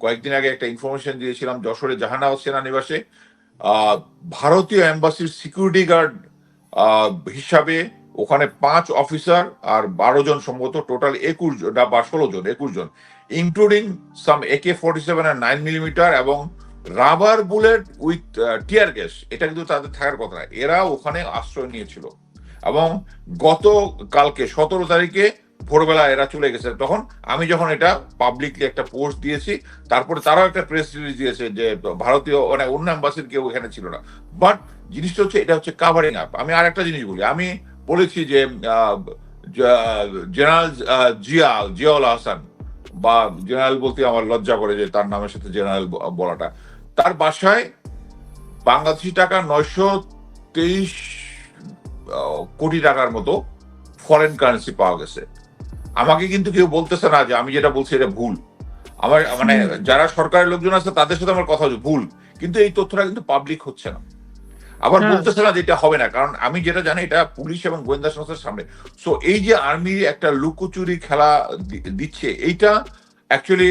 কয়েকদিন আগে একটা ইনফরমেশন দিয়েছিলাম যশোরে জাহানাবাদ সেনানিবাসে ভারতীয় এম্বাসির সিকিউরিটি গার্ড হিসাবে ওখানে পাঁচ অফিসার আর বারো জন সম্ভবত টোটাল একুশ জন বা ষোলো জন, একুশ জন including some AK forty seven আর নাইন মিলিমিটার এবং rubber bullet with tear gas এটা কিন্তু তাদের থাকার কথা না। এরা ওখানে আশ্রয় নিয়েছিল এবং গত কালকে সতেরো তারিখে ভোরবেলা এরা চলে গেছে। তখন আমি যখন এটা পাবলিকলি একটা পোস্ট দিয়েছি, তারপরে তারাও একটা প্রেস রিলিজ দিয়েছে যে ভারতীয় মানে অন্য অ্যাম্বাসির কেউ এখানে ছিল না। বাট জিনিসটা হচ্ছে এটা হচ্ছে কাভারিং আপ আমি আর একটা জিনিস বলি, আমি বলেছি যে জেনারেল জিয়া জিয়াউল হাসান বা জেনারেল বলতে আমার লজ্জা করে যে তার নামের সাথে জেনারেল বলাটা। তার বাসায় বাংলাদেশি টাকা নয়শো তেইশ কোটি টাকার মতো ফরেন কারেন্সি পাওয়া গেছে। আমাকে কিন্তু কেউ বলতেছে না যে আমি যেটা বলছি এটা ভুল। আমার মানে যারা সরকারের লোকজন আছে তাদের সাথে আমার কথা হচ্ছে ভুল। কিন্তু এই তথ্যটা কিন্তু পাবলিক হচ্ছে না। আবার হ্যাঁ। বলতেছে না যে এটা হবে না কারণ আমি যেটা জানি এটা পুলিশ এবং গোয়েন্দা সংস্থার সামনে। সো এই যে আর্মি একটা লুকোচুরি খেলা দিচ্ছে এইটা অ্যাকচুয়ালি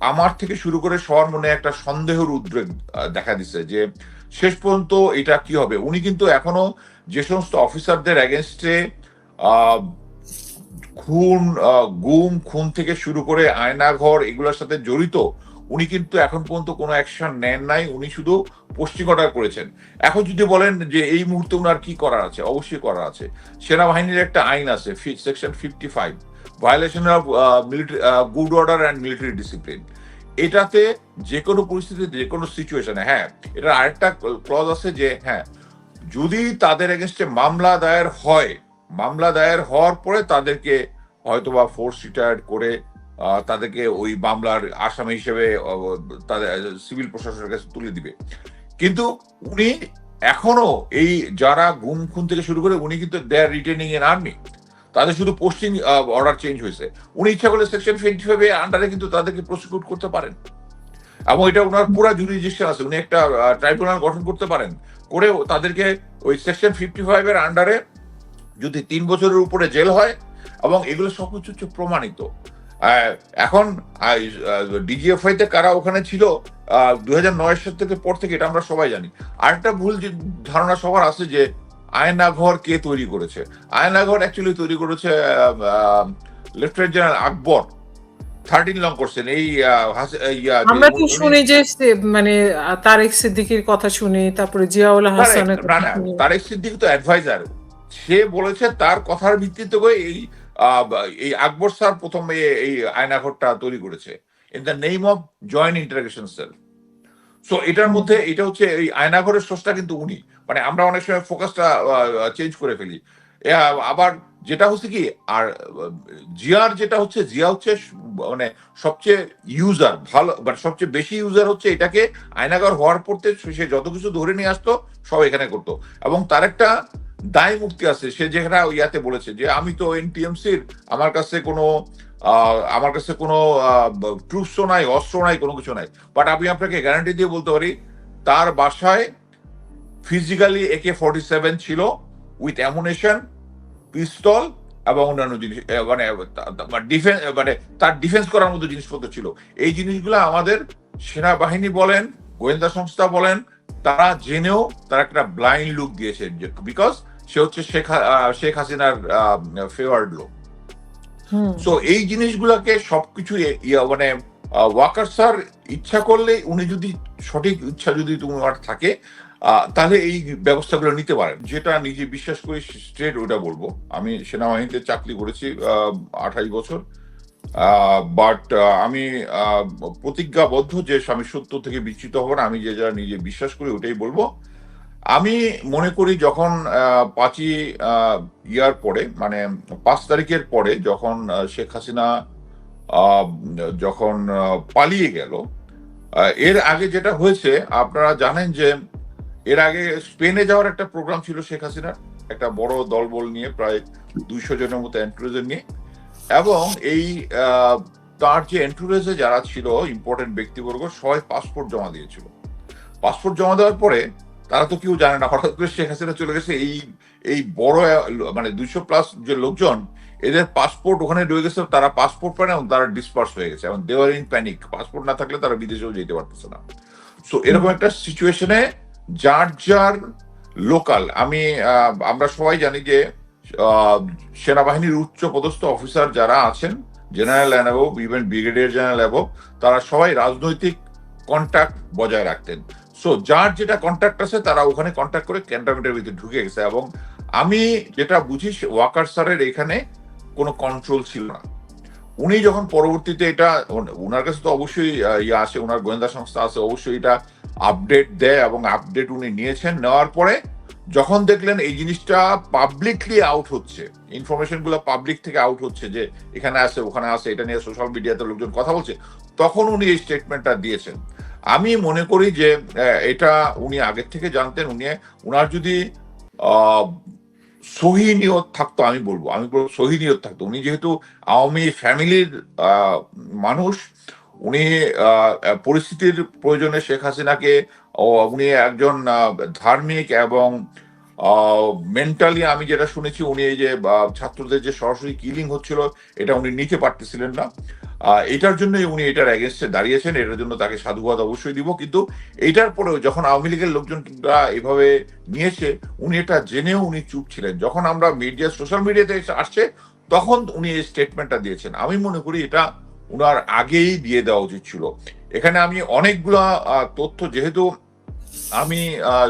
আমার থেকে শুরু করে সবার মনে একটা সন্দেহের উদ্রেক দেখা দিচ্ছে যে শেষ পর্যন্ত এটা কি হবে? উনি কিন্তু এখনও যে সমস্ত অফিসারদের এগেনস্টে খুন গুম, খুন থেকে শুরু করে আয়নাঘর এগুলোর সাথে জড়িত, উনি কিন্তু এখন পর্যন্ত কোনো অ্যাকশন নেন নাই, উনি শুধু অর্ডার করেছেন। এখন যদি বলেন যে এই মুহূর্তে উনার কি করার আছে, অবশ্যই করার আছে। সেনাবাহিনীর একটা আইন আছে section fifty five violation of military good order and military discipline এটাতে যে কোনো পরিস্থিতিতে, যে কোনো সিচুয়েশনে হ্যাঁ এটার আরেকটা ক্লজ আছে যে হ্যাঁ যদি তাদের এগেনস্টে মামলা দায়ের হয় মামলা দায়ের হওয়ার পরে তাদেরকে হয়তোবা ফোর্স রিটায়ার্ড করে তাদেরকে ওই মামলার আসামি হিসেবে তাদের সিভিল প্রশাসনের কাছে তুলে দিবে। কিন্তু উনি এখনও এই যারা গুম খুন থেকে শুরু করে উনি কিন্তু দেয়ার রিটেনিং এন আর্মি তাদের শুধু পোস্টিং অর্ডার চেঞ্জ হয়েছে। উনি ইচ্ছা করলে সেকশন টোয়েন্টি ফাইভ এর আন্ডারে কিন্তু তাদেরকে প্রসিকিউট করতে পারেন। এবং এটা ওনার পুরো জুরিডিকশন আছে। উনি একটা ট্রাইব্যুনাল গঠন করতে পারেন। করে তাদেরকে ওই সেকশন ফিফটি ফাইভ এর আন্ডারে যদি তিন বছরের উপরে জেল হয় এবং এগুলো সবকিছু হচ্ছে প্রমাণিত। এখন ডিজিএফআই তে কারা ওখানে ছিল দুই হাজার নয় সাল থেকে পর থেকে এটা আমরা সবাই জানি। আরেকটা ভুল যে ধারণা সবার আছে যে আয়নাঘর কে তৈরি করেছে? আয়নাঘর অ্যাকচুয়ালি তৈরি করেছে lieutenant general Akbar. Thirteen long করছেন। এই আমরা তো শুনি যে মানে তারেক সিদ্দিকীর কথা শুনি তারপরে জিয়াউল হাসানের না কথা না শুনি। তারেক সিদ্দিক তো অ্যাডভাইজার সে বলেছে তার কথার ভিত্তিতে এই এই আকবর স্যার প্রথম এই আয়নাঘরটা তৈরি করেছে। In the name of joint integration cell so এটার মধ্যে, এটা হচ্ছে এই আয়নাঘরের সোর্সটা কিন্তু উনি। মানে আমরা অনেক সময় ফোকাসটা চেঞ্জ করে ফেলি। আবার যেটা হচ্ছে কি, আর, জিয়ার যেটা হচ্ছে, জিয়া হচ্ছে মানে সবচেয়ে ইউজার ভালো মানে সবচেয়ে বেশি ইউজার হচ্ছে এটাকে আয়নাঘর হওয়ার পড়তে সে যত কিছু ধরে নিয়ে আসতো, সব এখানে করতো। এবং তার একটা দায় মুক্তি আছে। সে যেখানে ইয়াতে বলেছে যে, আমি তো এনটিএমসির আমার কাছে কোনো আমার কাছে কোনো ট্রুপসও নাই অস্ত্র নাই, কোনো কিছু নাই। বাট আমি আপনাকে গ্যারান্টি দিয়ে বলতে পারি, তার বাসায় physically A K forty seven ছিল উইথ অ্যামুনেশন পিস্তল এবং অন্যান্য জিনিস মানে ডিফেন্স মানে তার ডিফেন্স করার মতো জিনিসপত্র ছিল। এই জিনিসগুলো আমাদের সেনাবাহিনী বলেন, গোয়েন্দা সংস্থা বলেন, তারা জেনেও তারা একটা ব্লাইন্ড লুক দিয়েছে বিকজ সে হচ্ছে শেখ শেখ হাসিনার ফেভার্ড লোক। সো এই জিনিসগুলোকে সবকিছু মানে ওয়াকার স্যার ইচ্ছা করলে উনি যদি সঠিক ইচ্ছা যদি তোমার থাকে তাহলে এই ব্যবস্থাগুলো নিতে পারেন। যেটা নিজে বিশ্বাস করি স্ট্রেট ওটা বলব। আমি সেনাবাহিনীতে চাকরি করেছি আঠাশ বছর। বাট আমি আহ, প্রতিজ্ঞাবদ্ধ যে আমি সত্য থেকে বিচ্যুত হব না আমি যে যা নিজে বিশ্বাস করি ওটাই বলব। আমি মনে করি যখন পাঁচই ইয়ার পরে মানে পাঁচ তারিখের পরে যখন শেখ হাসিনা যখন পালিয়ে গেল এর আগে যেটা হয়েছে, আপনারা জানেন যে এর আগে স্পেনে যাওয়ার একটা প্রোগ্রাম ছিল শেখ হাসিনার, একটা বড় দলবল নিয়ে প্রায় দুইশো জনের মতো এন্টুরেজের নিয়ে, এবং এই তার যে এন্টুরেজে যারা ছিল, ইম্পর্টেন্ট ব্যক্তিবর্গ, সবাই পাসপোর্ট জমা দিয়েছিল। পাসপোর্ট জমা দেওয়ার পরে তারা তো কেউ জানে না, হঠাৎ করে শেখ হাসিনা চলে গেছে, এই এই বড় মানে দুইশো প্লাস যে লোকজন, এদের পাসপোর্ট ওখানে রয়ে গেছে, তারা পাসপোর্ট পায় না এবং তারা ডিসপার্স হয়ে গেছে। এবং দেওয়ার ইন প্যানিক পাসপোর্ট না থাকলে তারা বিদেশেও যেতে পারতেছে না। সো এরকম একটা সিচুয়েশনে যার যার লোকাল আমি আমরা সবাই জানি যে সেনাবাহিনীর উচ্চ পদস্থ অফিসার যারা আছেন general above even brigadier general above তারা সবাই রাজনৈতিক কন্ট্যাক্ট বজায় রাখতেন। সো যার যেটা কন্ট্যাক্ট আছে, তারা ওখানে কন্ট্যাক্ট করে ক্যান্টনমেন্টের ভিতরে ঢুকে গেছে এবং আমি যেটা বুঝি ওয়াকার স্যারের এখানে কোনো কন্ট্রোল ছিল না। উনি যখন পরবর্তীতে এটা, ওনার কাছে তো অবশ্যই ইয়ে আসে ওনার গোয়েন্দা সংস্থা আছে, অবশ্যই এটা আপডেট দেয় এবং আপডেট উনি নিয়েছেন। নেওয়ার পরে যখন দেখলেন এই জিনিসটা পাবলিকলি আউট হচ্ছে ইনফরমেশনগুলো পাবলিক থেকে আউট হচ্ছে যে এখানে আছে, ওখানে আছে, এটা নিয়ে সোশ্যাল মিডিয়াতে লোকজন কথা বলছে, তখন উনি এই স্টেটমেন্টটা দিয়েছেন। আমি মনে করি যে এটা উনি আগের থেকে জানতেন, উনি উনার যদি সহি নিয়ত থাকতো, আমি বলব আমি বলব সহি নিয়ত থাকতো। উনি যেহেতু আওয়ামী ফ্যামিলির মানুষ, উনি পরিস্থিতির প্রয়োজনে শেখ হাসিনাকে উনি একজন ধার্মিক এবং মেন্টালি আমি যেটা শুনেছি, উনি এই যে ছাত্রদের যে সরাসরি কিলিং হচ্ছিল, এটা উনি নিতে পারতেছিলেন না। এটার জন্যই উনি এটার এগেনস্টে দাঁড়িয়েছেন, এটার জন্য তাকে সাধুবাদ অবশ্যই দিব। কিন্তু এটার পরেও যখন আওয়ামী লীগের লোকজন এভাবে নিয়েছে, উনি এটা জেনেও উনি চুপ ছিলেন। যখন আমরা মিডিয়া সোশ্যাল মিডিয়াতে আসছে, তখন উনি এই স্টেটমেন্টটা দিয়েছেন। আমি মনে করি এটা উনার আগেই দিয়ে দেওয়া উচিত ছিল। এখানে আমি অনেকগুলা তথ্য, যেহেতু আমি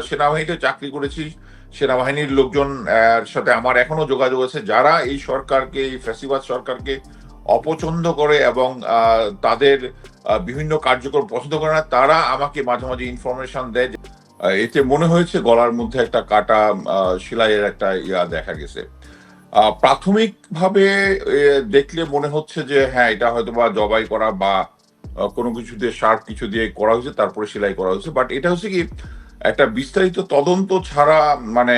সেনাবাহিনীতে চাকরি করেছি, সেনাবাহিনীর লোকজন সাথে আমার এখনও যোগাযোগ আছে, যারা এই সরকারকে, এই ফ্যাসিবাদ সরকারকে অপছন্দ করে এবং তাদের বিভিন্ন কার্যক্রম পছন্দ করে না, তারা আমাকে মাঝে মাঝে ইনফরমেশন দেয় এতে মনে হয়েছে গলার মধ্যে একটা কাটা সেলাইয়ের একটা ইয়া দেখা গেছে। প্রাথমিকভাবে দেখলে মনে হচ্ছে যে হ্যাঁ এটা হয়তো বা জবাই করা বা কোনো কিছু দিয়ে শার্প কিছু দিয়ে করা হয়েছে, তারপরে সেলাই করা হয়েছে। বাট এটা হচ্ছে কি একটা বিস্তারিত তদন্ত ছাড়া মানে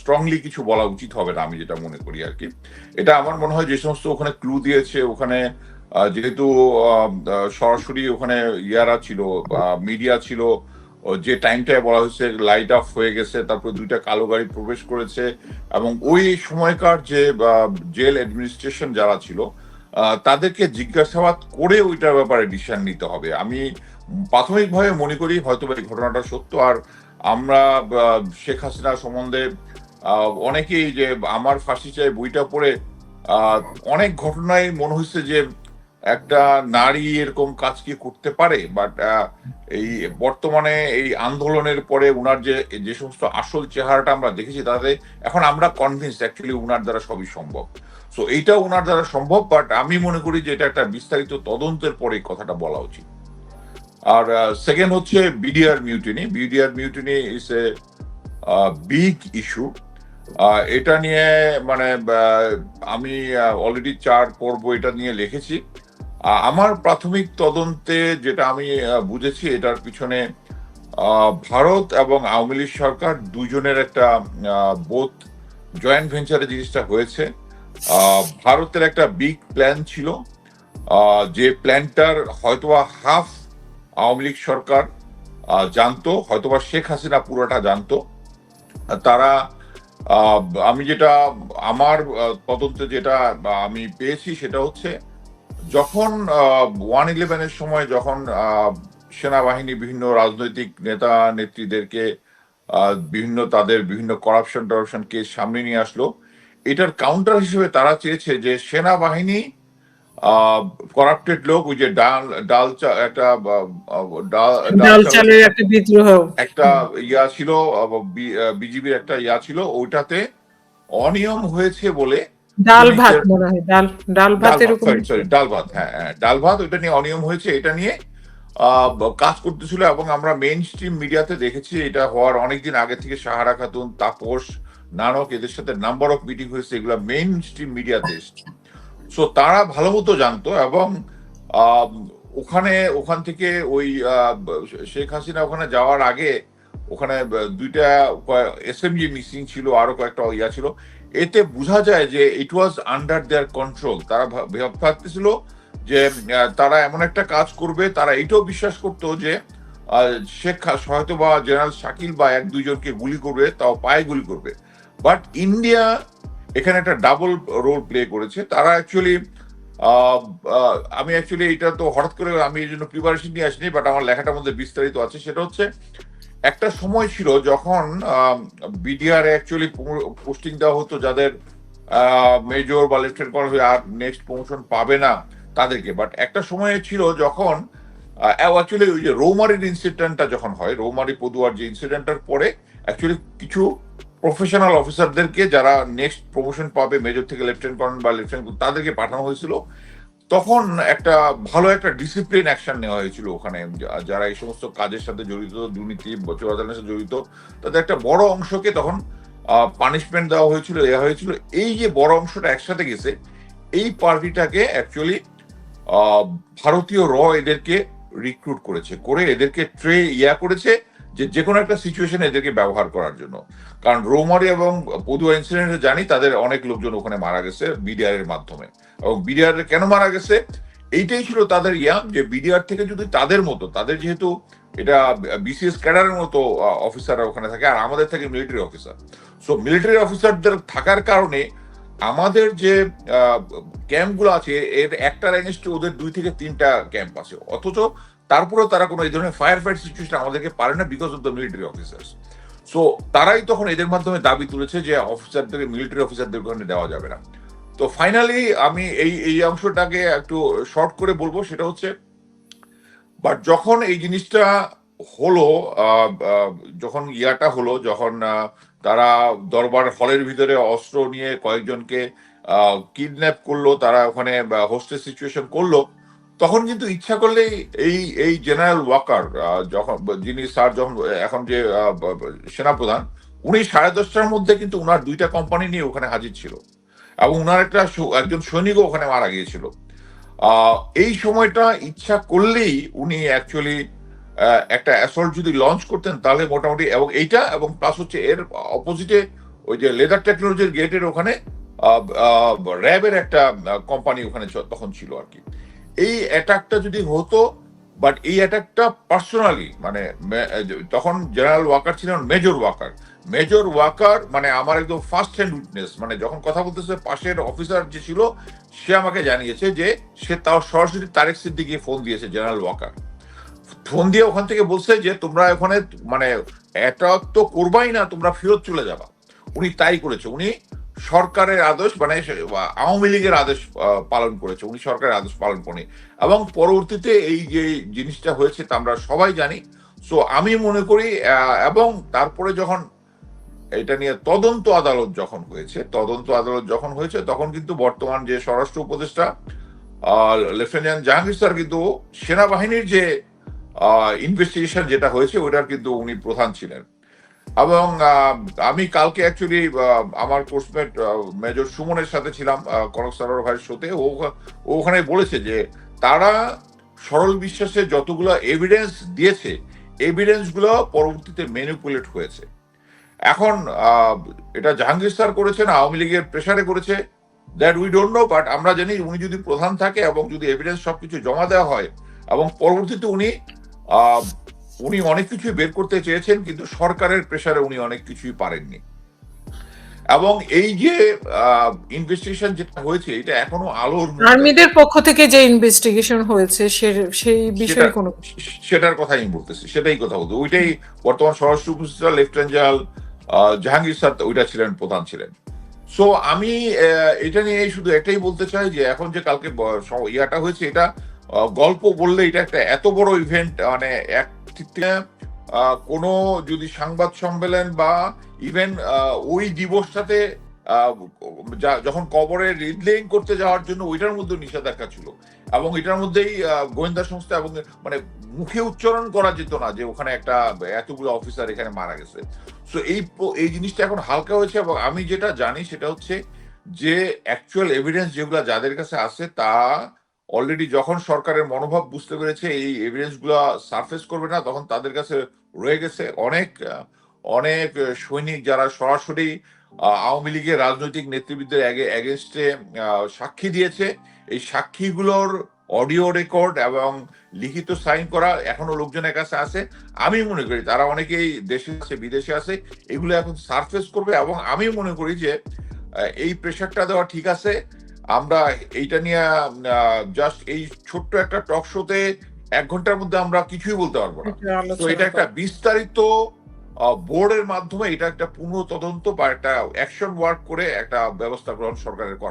স্ট্রংলি কিছু বলা উচিত হবে না, আমি যেটা মনে করি আর কি। এটা আমার মনে হয় যে সমস্ত ওখানে ক্লু দিয়েছে, ওখানে যেহেতু সরাসরি ওখানে ইয়ারা ছিল মিডিয়া ছিল যে টাইমটায় বলা হয়েছে লাইট অফ হয়ে গেছে, তারপর দুইটা কালো গাড়ি প্রবেশ করেছে, এবং ওই সময়কার যে জেল অ্যাডমিনিস্ট্রেশন যারা ছিল তাদেরকে জিজ্ঞাসাবাদ করে ওইটার ব্যাপারে ডিসিশন নিতে হবে। আমি প্রাথমিকভাবে মনে করি হয়তো এই ঘটনাটা সত্য। আর আমরা শেখ হাসিনা সম্বন্ধে অনেকেই যে আমার ফাঁসি চাই বইটা পড়ে অনেক ঘটনায় মনে হচ্ছে যে একটা নারী এরকম কাজ কি করতে পারে? বাট এই বর্তমানে এই আন্দোলনের পরে উনার যে যে সমস্ত আসল চেহারাটা আমরা দেখেছি, তাতে এখন আমরা কনভিন্স অ্যাকচুয়ালি উনার দ্বারা সবই সম্ভব। সো এইটা উনার দ্বারা সম্ভব বাট আমি মনে করি যে এটা একটা বিস্তারিত তদন্তের পরে কথাটা বলা উচিত। আর সেকেন্ড হচ্ছে BDR mutiny BDR mutiny is a big issue এটা নিয়ে মানে আমি অলরেডি চার পর্ব এটা নিয়ে লিখেছি। আমার প্রাথমিক তদন্তে যেটা আমি বুঝেছি, এটার পিছনে ভারত এবং আওয়ামী লীগ সরকার দুজনের একটা বোধ জয়েন্ট ভেঞ্চারে জিনিসটা হয়েছে। ভারতের একটা বিগ প্ল্যান ছিল। যে প্ল্যানটার হয়তোবা হাফ আওয়ামী লীগ সরকার জানতো, হয়তোবা শেখ হাসিনা পুরোটা জানতো। তারা আমি যেটা, আমার তদন্তে যেটা আমি পেয়েছি সেটা হচ্ছে, যখন ওয়ান ইলেভেনের সময় যখন সেনাবাহিনী বিভিন্ন রাজনৈতিক নেতা নেত্রীদেরকে বিভিন্ন তাদের বিভিন্ন করাপশন টরাপশন কেস সামনে নিয়ে আসলো, এটার কাউন্টার হিসেবে তারা চেয়েছে যে সেনাবাহিনী করাপ্টেড লোক ওই যে ডাল ডাল একটা ডাল ডাল ডাল চাল- চালের একটা বিদ্রোহ। একটা ইয়া ছিল বিজিবির একটা ইয়া ছিল ওইটাতে অনিয়ম হয়েছে বলে ডাল ভাত মনে হয় ডাল ডাল সরি ডাল ভাত হ্যাঁ হ্যাঁ, ডাল ভাত ওইটা নিয়ে অনিয়ম হয়েছে এটা নিয়ে আহ, কাজ করতেছিল এবং আমরা মেইন স্ট্রিম মিডিয়াতে দেখেছি এটা হওয়ার অনেকদিন আগে থেকে সাহারা খাতুন তাপস নানক এদের সাথে নাম্বার অফ মিটিং হয়েছে এগুলো মেইন স্ট্রিম মিডিয়াতে এসছে। সো তারা ভালো মতো জানতো এবং ওখানে, ওখান থেকে ওই শেখ হাসিনা ওখানে যাওয়ার আগে ওখানে দুইটা এসএমজি মিসিং ছিল, আরও কয়েকটা ইয়া ছিল। এতে বোঝা যায় যে ইট ওয়াজ আন্ডার দেয়ার কন্ট্রোল তারা ভাব- ভাব- ভাবতেছিল যে তারা এমন একটা কাজ করবে। তারা এটাও বিশ্বাস করতো যে শেখ হয়তো বা জেনারেল শাকিল বা এক দুইজনকে গুলি করবে, তাও পায়ে গুলি করবে। বাট ইন্ডিয়া এখানে একটা ডাবল রোল প্লে করেছে। তারা অ্যাকচুয়ালি আমি অ্যাকচুয়ালি এটা তো হঠাৎ করে আমি এই জন্য প্রিপারেশন নিয়ে আসিনি বাট আমার লেখাটার মধ্যে বিস্তারিত আছে। সেটা হচ্ছে, একটা সময় ছিল যখন বিডিআর অ্যাকচুয়ালি পোস্টিং দেওয়া হতো যাদের মেজর বা লেফটেন্ট কর্নেল হয়ে আর নেক্সট প্রমোশন পাবে না তাদেরকে। বাট একটা সময় ছিল যখন অ্যাকচুয়ালি ওই যে রৌমারির ইনসিডেন্টটা যখন হয়, রৌমারি পদুয়ার যে ইনসিডেন্টটার পরে অ্যাকচুয়ালি কিছু প্রফেশনাল অফিসারদেরকে যারা নেক্সট প্রমোশন পাবে মেজর থেকে লেফটেন্ট কর্নেল বা লেফটেন্ট তাদেরকে পাঠানো হয়েছিল। তখন একটা ভালো একটা ডিসিপ্লিন অ্যাকশন নেওয়া হয়েছিল ওখানে। যারা এই সমস্ত কাজের সাথে জড়িত, দুর্নীতি চোরাচালানের সাথে জড়িত, তাদের একটা বড় অংশকে তখন পানিশমেন্ট দেওয়া হয়েছিল দেওয়া হয়েছিল। এই যে বড় অংশটা একসাথে গেছে, এই পার্টিটাকে অ্যাকচুয়ালি ভারতীয় র এদেরকে রিক্রুট করেছে, করে এদেরকে ট্রে, ইয়া করেছে। যে যে কোনো একটা সিচুয়েশনে এদেরকে ব্যবহার করার জন্য। কারণ রোমারি এবং পদুয়া ইনসিডেন্টে জানি, তাদের অনেক লোকজন ওখানে মারা গেছে বিডিআর এর মাধ্যমে। এবং বিডিআর কেন মারা গেছে? এইটাই ছিল তাদের ইয়াম যে বিডিআর থেকে যদি তাদের মতো, তাদের যেহেতু এটা বিসিএস ক্যাডারের মতো অফিসাররা ওখানে থাকে, আর আমাদের থাকে মিলিটারি অফিসার সো মিলিটারি অফিসারদের থাকার কারণে আমাদের যে ক্যাম্পগুলো আছে, এর একটা এগেনস্টে ওদের দুই থেকে তিনটা ক্যাম্প আছে। অথচ তারপরেও তারা কোনো এই ধরনের ফায়ার ফাইট সিচুয়েশন আমাদেরকে পারে না because of the military officers so তারাই তখন এদের মাধ্যমে দাবি তুলেছে যে অফিসারদের মিলিটারি অফিসারদের ওখানে দেওয়া যাবে না। তো ফাইনালি আমি এই এই অংশটাকে একটু শর্ট করে বলব, সেটা হচ্ছে বাট যখন এই জিনিসটা হলো যখন ইয়াটা হলো, যখন তারা দরবার হলের ভিতরে অস্ত্র নিয়ে কয়েকজনকে কিডন্যাপ করল, তারা ওখানে হোস্টেল সিচুয়েশন করল তখন কিন্তু ইচ্ছা করলেই এই এই জেনারেল ওয়াকার যখন যিনি স্যার যখন এখন যে সেনাপ্রধান, উনি সাড়ে দশটার মধ্যে কিন্তু উনার দুইটা কোম্পানি নিয়ে ওখানে হাজির ছিল। এবং উনার একটা একজন সৈনিকও ওখানে মারা গিয়েছিল। এই সময়টা ইচ্ছা করলেই উনি অ্যাকচুয়ালি একটা অ্যাসল্ট যদি লঞ্চ করতেন তাহলে মোটামুটি, এবং এইটা, এবং প্লাস হচ্ছে এর অপোজিটে ওই যে লেদার টেকনোলজির গেটের ওখানে র্যাবের একটা কোম্পানি ওখানে তখন ছিল আর কি। এই অ্যাটাকটা যদি হতো বাট এই অ্যাটাকটা পার্সোনালি মানে তখন জেনারেল ওয়াকার ছিলেন মেজর ওয়াকার মেজর ওয়াকার মানে আমার একদম ফার্স্ট হ্যান্ড উইটনেস মানে যখন কথা বলতেছে, পাশের অফিসার যে ছিল, সে আমাকে জানিয়েছে যে সে তাও সরাসরি তারেক সিদ্দিকে ফোন দিয়েছে জেনারেল ওয়াকার ফোন দিয়ে ওখান থেকে বলছে যে, তোমরা ওখানে মানে অ্যাটাক তো করবাই না, তোমরা ফেরত চলে যাবা। উনি তাই করেছে। উনি সরকারের আদেশ মানে আওয়ামী লীগের আদেশ পালন করেছে। উনি সরকারের আদেশ পালন করেনি এবং পরবর্তীতে এই যে জিনিসটা হয়েছে, তা আমরা সবাই জানি। সো আমি মনে করি এবং তারপরে যখন এটা নিয়ে তদন্ত আদালত যখন হয়েছে, তদন্ত আদালত যখন হয়েছে, তখন কিন্তু বর্তমান যে স্বরাষ্ট্র উপদেষ্টা লেফটেন্যান্ট জাহাঙ্গীর স্যার কিন্তু সেনাবাহিনীর যে ইনভেস্টিগেশন যেটা হয়েছে, ওটার কিন্তু উনি প্রধান ছিলেন। এবং আমি কালকে অ্যাকচুয়ালি আমার কোর্সমেট মেজর সুমনের সাথে ছিলাম কনক সারার ভাইয়ের শোতে ও ওখানে বলেছে যে, তারা সরল বিশ্বাসে যতগুলো এভিডেন্স দিয়েছে এভিডেন্সগুলো পরবর্তীতে ম্যানিপুলেট হয়েছে। এখন এটা জাহাঙ্গীর স্যার করেছেন, আওয়ামী লীগের প্রেসারে করেছে that we don't know but আমরা জানি উনি যদি প্রধান থাকে এবং যদি এভিডেন্স সবকিছু জমা দেওয়া হয়, এবং পরবর্তীতে উনি উনি অনেক কিছুই বের করতে চেয়েছেন কিন্তু সরকারের প্রেসারে উনি অনেক কিছুই পারেননি। এবং এই যে ইনভেস্টিগেশন যেটা হয়েছে এটা এখনও আলোর আর্মিদের পক্ষ থেকে যে ইনভেস্টিগেশন হয়েছে সেই বিষয়ে কোনো সেটার কথাই আমি বলতেছি সেটাই কথা বলতে ওইটাই বর্তমান স্বরাষ্ট্র উপদেষ্টা লেফটেন্যান্ট জেনারেল জাহাঙ্গীর স্যার ওইটা ছিলেন প্রধান ছিলেন। সো আমি এটা নিয়ে শুধু এটাই বলতে চাই যে এখন যে কালকে ইয়াটা হয়েছে এটা গল্প বললে এটা একটা এত বড় ইভেন্ট মানে এক ঠিক কোনো যদি সংবাদ সম্মেলন বা ইভেন ওই দিবসটাতে যখন কবরে রিডলিং করতে যাওয়ার জন্য ওইটার মধ্যে নিষেধাজ্ঞা ছিল। এবং এটার মধ্যেই গোয়েন্দা সংস্থা এবং মানে মুখে উচ্চারণ করা যেত না যে ওখানে একটা এতগুলো অফিসার এখানে মারা গেছে। সো এই এই জিনিসটা এখন হালকা হয়েছে এবং আমি যেটা জানি সেটা হচ্ছে যে অ্যাকচুয়াল এভিডেন্স যেগুলো যাদের কাছে আছে তা অলরেডি যখন সরকারের মনোভাব বুঝতে পেরেছে, এই এভিডেন্সগুলো সারফেস করবে না, তখন তাদের কাছে রয়ে গেছে অনেক অনেক সৈনিক যারা সরাসরি আওয়ামী লীগের রাজনৈতিক নেতৃবৃন্দের এগেনস্টে সাক্ষী দিয়েছে। এই সাক্ষীগুলোর অডিও রেকর্ড এবং লিখিত সাইন করা এখনও লোকজনের কাছে আছে। আমি মনে করি তারা অনেকেই দেশে আছে, বিদেশে আছে, এগুলো এখন সারফেস করবে এবং আমি মনে করি যে এই প্রেশারটা দেওয়া ঠিক আছে। আমরা এইটা নিয়ে জাস্ট এই ছোট্ট একটা টক শোতে এক ঘণ্টার মধ্যে আমরা কিছুই বলতে পারব না। এটা তো এটা একটা বিস্তারিত বোর্ডের মাধ্যমে এটা একটা পুনঃ তদন্ত বা একটা অ্যাকশন ওয়ার্ক করে একটা ব্যবস্থা গ্রহণ সরকারের করা